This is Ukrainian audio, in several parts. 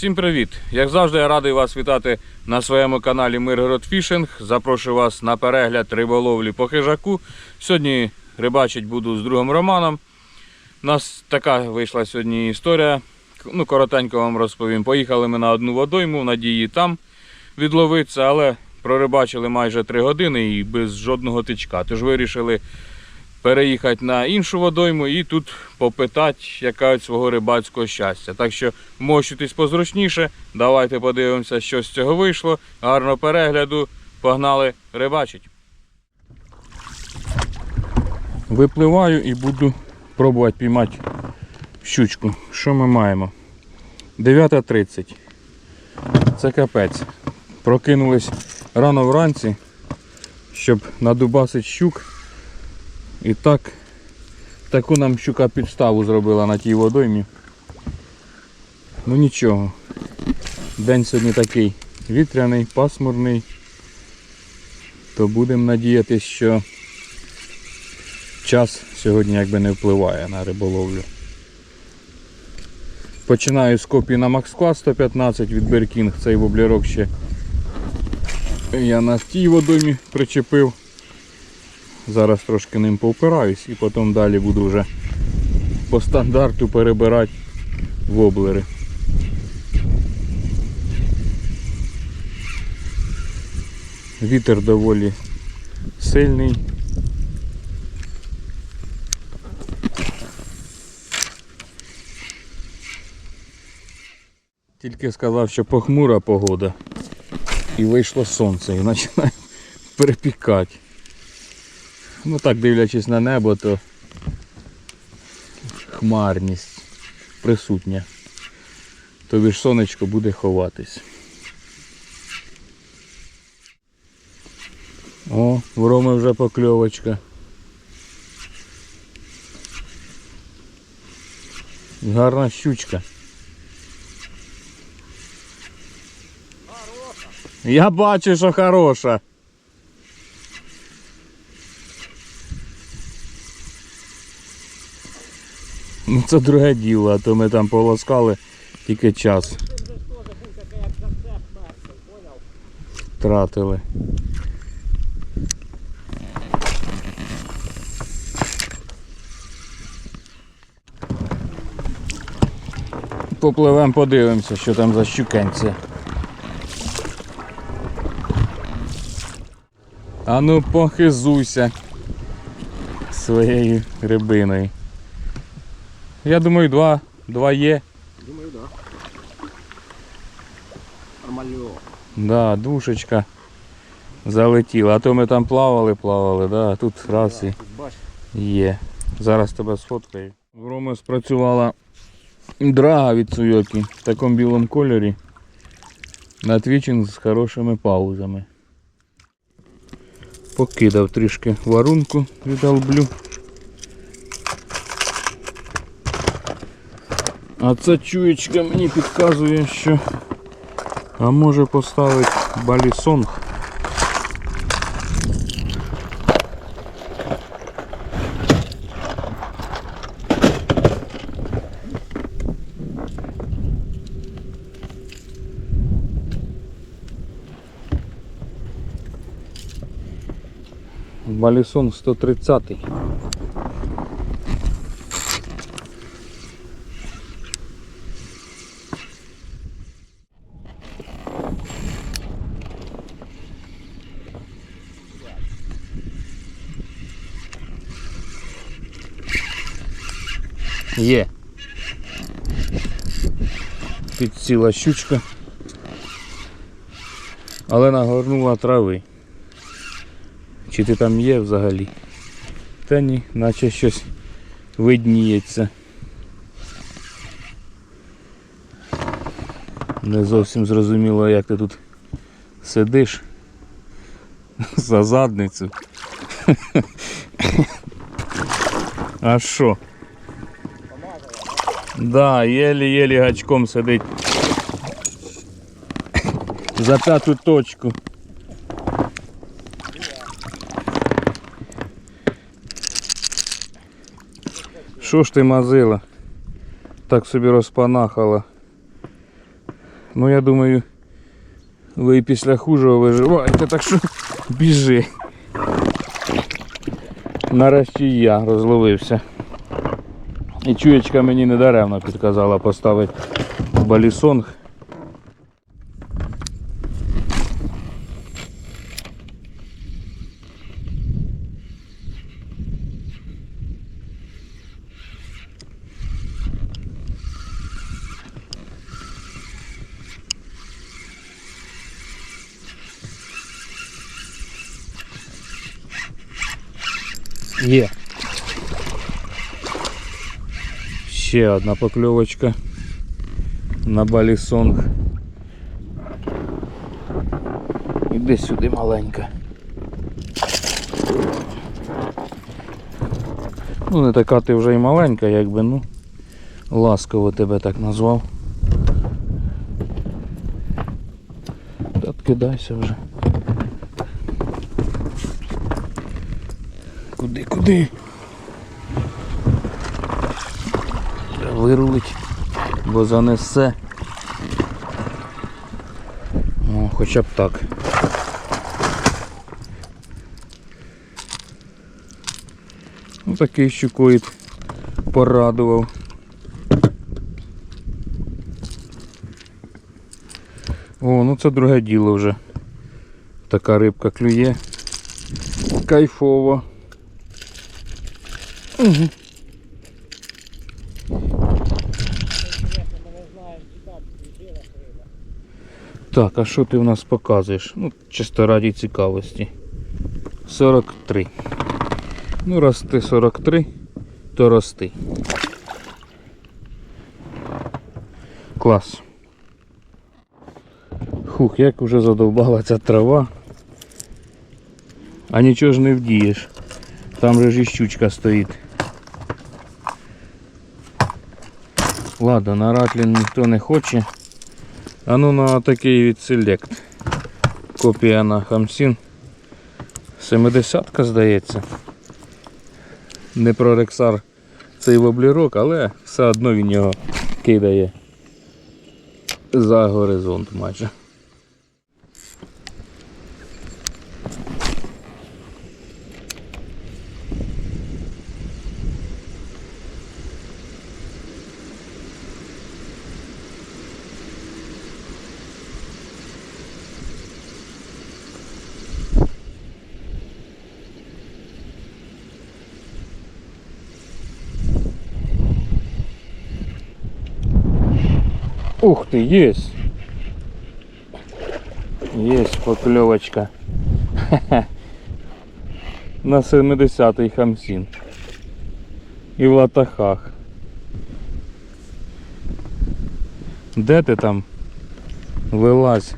Всім привіт! Як завжди, я радий вас вітати на своєму каналі Миргород Фішинг. Запрошую вас на перегляд риболовлі по хижаку. Сьогодні рибачить буду з другом Романом. У нас така вийшла сьогодні історія. Ну, коротенько вам розповім. Поїхали ми на одну водойму, в надії там відловитися, але прорибачили майже 3 години і без жодного тичка. Тож вирішили переїхати на іншу водойму і тут попитати, яка свого рибацького щастя. Так що мощуйтесь позручніше, давайте подивимося, що з цього вийшло. Гарного перегляду, погнали рибачить. Випливаю і буду пробувати піймати щучку. Що ми маємо? 9.30. Це капець. Прокинулись рано вранці, щоб надубасити щук. І так, таку нам щука підставу зробила на тій водоймі. Ну нічого. День сьогодні такий вітряний, пасмурний. То будемо надіятися, що час сьогодні якби не впливає на риболовлю. Починаю з копії на Макс 115 від Беркінг. Цей воблерок ще я на тій водоймі причепив. Зараз трошки ним повпираюсь і потім далі буду вже по стандарту перебирати воблери. Вітер доволі сильний. Тільки сказав, що похмура погода і вийшло сонце і починає перепікати. Ну так дивлячись на небо, то хмарність присутня. Тобі ж сонечко буде ховатись. О, в Роми вже покльовочка. Гарна щучка. Я бачу, що хороша. Ну це друге діло, а то ми там полоскали тільки час. Тратили. Попливемо, подивимося, що там за щукенця. А ну похизуйся своєю рибиною. Я думаю, два, два є. Думаю, да. Нормально. Да, душечка залетіла. А то ми там плавали, плавали, да, а тут раз і є. Зараз тебе сфоткаю. В Роми спрацювала драга від Суйоки в такому білому кольорі. На твічинг з хорошими паузами. Покидав трішки варунку від алблю. А ця чуєчка мені підказує, що а може поставити балісонг. Балісон 130. Є. Підсіла щучка. Але нагорнула трави. Чи ти там є взагалі? Та ні, наче щось видніється. Не зовсім зрозуміло, як ти тут сидиш за задницю. А що? Да, єлі-єлі гачком сидить. За п'яту точку. Що ж ти мазила? Так собі розпанахала. Ну я думаю, ви і після хужого виживаєте, так що біжи. Нарешті і я розловився. І чуєчка мені недаремно підказала поставити балісонг. Є. Ще одна покльовочка на балісонг. Іди сюди маленька. Ну не така ти вже й маленька, якби, ну ласково тебе так назвав. Та кидайся вже. Куди, куди? Вирулить, бо занесе. О, хоча б так. Ну такий щукоїд порадував. О, ну це друге діло вже. Така рибка клює. Кайфово. Угу. Так, а що ти в нас показуєш? Ну, чисто раді цікавості. 43. Ну, раз ти 43, то рости. Клас. Хух, як вже задовбала ця трава. А нічого ж не вдієш. Там же ж і щучка стоїть. Ладно, на ратлін ніхто не хоче. А ну на такий від Select. Копія на Хамсін. 70 здається. Не про Рексар цей воблірок, але все одно він його кидає за горизонт майже. Ух ты, есть. Есть поклевочка. На 70-й хамсін. І в латахах. Де ти там? Вилазь.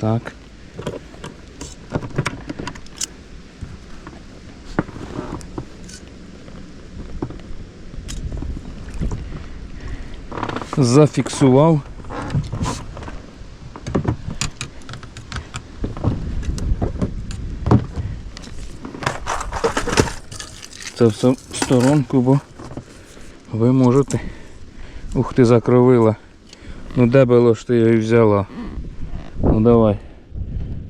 Так. Зафіксував. Це все в сторонку, бо ви можете. Ух ти закровила. Ну де було ж ти її взяла? Ну давай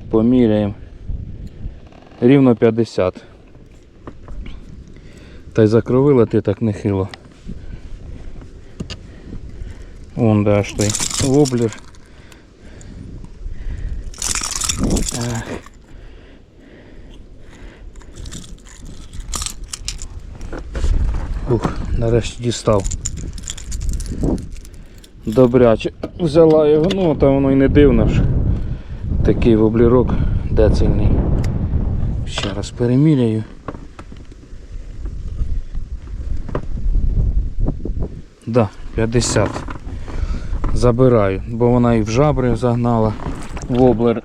поміряємо. Рівно 50. Та й закровила ти так нехило. Вон де аж той воблер. Ух, нарешті дістав. Добряче взяла його, ну та воно й не дивно ж. Такий воблірок децельний. Ще раз переміряю. Да, 50. Забираю, бо вона і в жабри загнала воблер.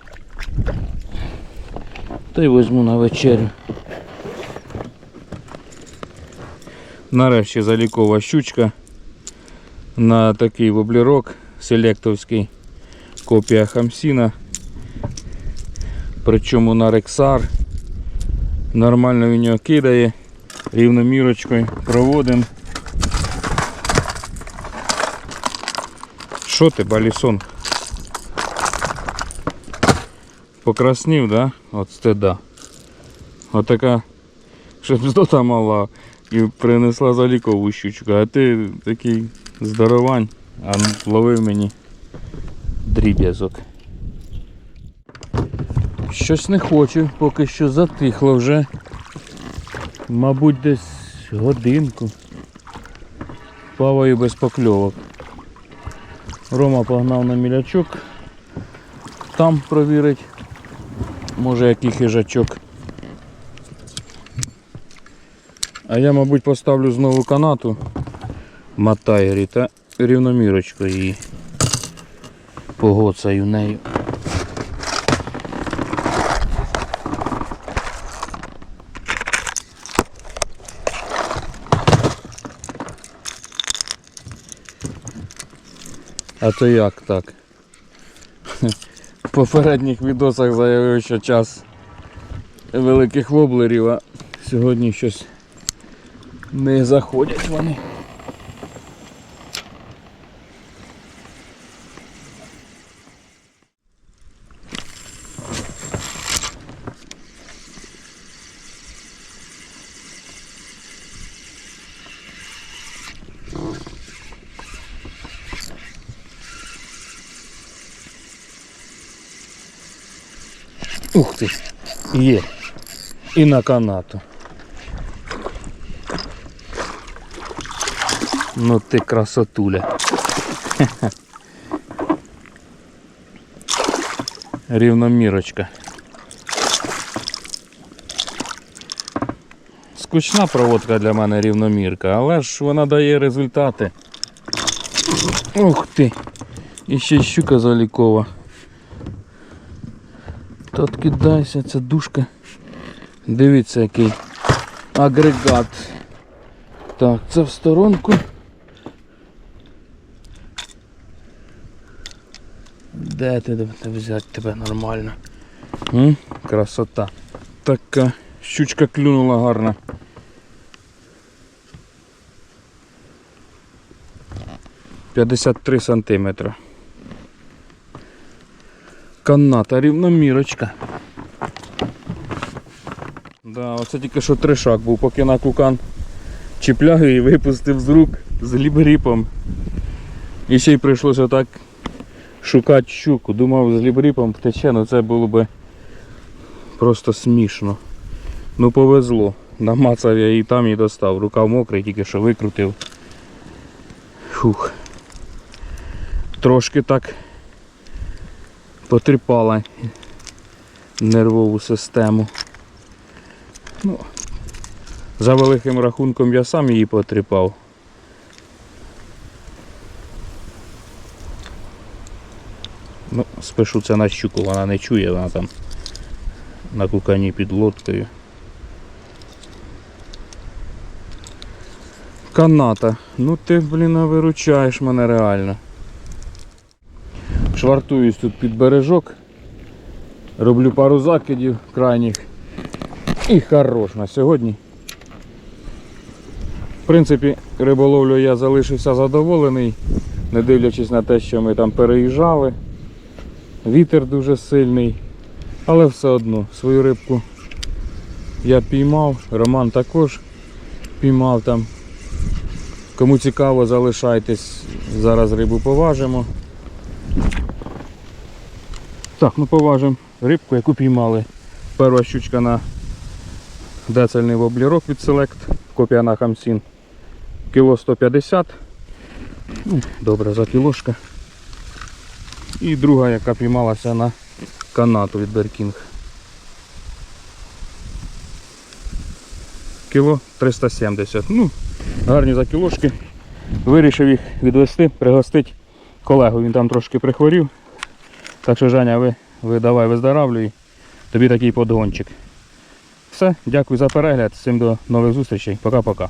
Та й візьму на вечерю. Нарешті залікова щучка на такий воблерок селектовський, копія Хамсіна. Причому на рексар. Нормально він його кидає. Рівномірочкою проводимо. Що ти, балісон? Покраснів, да? От стида. Отака шепстота мала і принесла залікову щучку, а ти такий здоровань, а ловив мені дріб'язок. Щось не хочу, поки що затихло вже. Мабуть, десь годинку. Плаваю без покльовок. Рома погнав на мілячок. Там провірить. Може який хижачок. А я, мабуть, поставлю знову канату матайрі та рівномірочку її погоцаю нею. А то як так? В попередніх відосах заявив, що час великих воблерів, а сьогодні щось не заходять вони. Ух ти, є. І на канату. Ну ти красотуля. Рівномірочка. Скучна проводка для мене рівномірка, але ж вона дає результати. Ух ти! І ще щука залікова. Та кидайся, ця душка. Дивіться який агрегат. Так, це в сторонку. Де ти взяти тебе нормально? М? Красота. Така щучка клюнула гарна. П'ятдесят три сантиметра. Каната рівномірочка. Да, оце тільки що трешак був, поки на кукан чіпляю і випустив з рук з лібріпом. І ще й прийшлося так шукати щуку. Думав з лібріпом втече, але це було би просто смішно. Ну повезло. Намацав я її там і достав. Рукав мокрий, тільки що викрутив. Фух. Трошки так потріпала нервову систему. Ну, за великим рахунком я сам її потріпав. Ну, спишу це на щуку, вона не чує, вона там на кукані під лодкою. Каната. Ну ти, блін, виручаєш мене реально. Швартуюсь тут під бережок. Роблю пару закидів крайніх. І хорош на сьогодні. В принципі, риболовлю я залишився задоволений, не дивлячись на те, що ми там переїжджали. Вітер дуже сильний, але все одно свою рибку я піймав, Роман також піймав там. Кому цікаво, залишайтесь, зараз рибу поважимо. Так, ну поважимо рибку, яку піймали. Перша щучка на децельний воблірок від Select, копія на Хамсін. Кіло 150. Ну, добре, за кілошка. І друга, яка піймалася на канату від Беркінг. Кіло 370. Ну, гарні за кілошки. Вирішив їх відвести, пригостити колегу. Він там трошки прихворів. Так що, Женя, ви, ви давай виздоравлюй. Тобі такий подгончик. Все, дякую за перегляд. Всім до нових зустрічей. Пока-пока.